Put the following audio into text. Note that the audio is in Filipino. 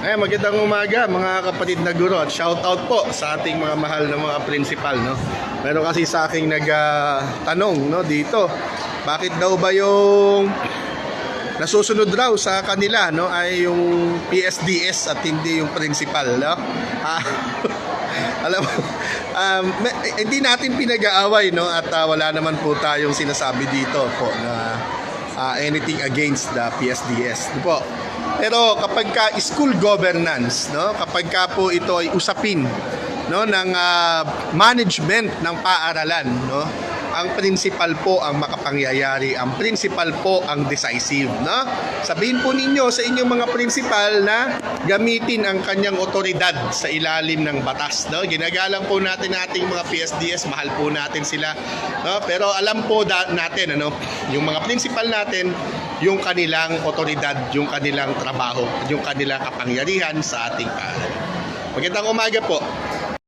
Eh, magandang umaga mga kapatid na guro at shout out po sa ating mga mahal na mga principal no. Meron kasi sa aking nagtanong no dito. Bakit daw ba yung nasusunod raw sa kanila no ay yung PSDS at hindi yung principal no? Ah, alam mo, um, hindi natin pinag-aaway no at ah, wala naman po tayong sinasabi dito po na ah, anything against the PSDS. Di po. Pero kapag ka school governance, no, kapag ka po ito ay usapin no? Ng ah, management ng paaralan, no, ang principal po ang makapangyayari, ang principal po ang decisive, no? Sabihin po ninyo sa inyong mga principal na gamitin ang kanyang otoridad sa ilalim ng batas, no? Ginagalang po natin ating mga PSDS, mahal po natin sila, no? Pero alam po natin ano, yung mga principal natin, yung kanilang otoridad, yung kanilang trabaho, yung kanilang kapangyarihan sa ating paaralan. Magandang umaga po.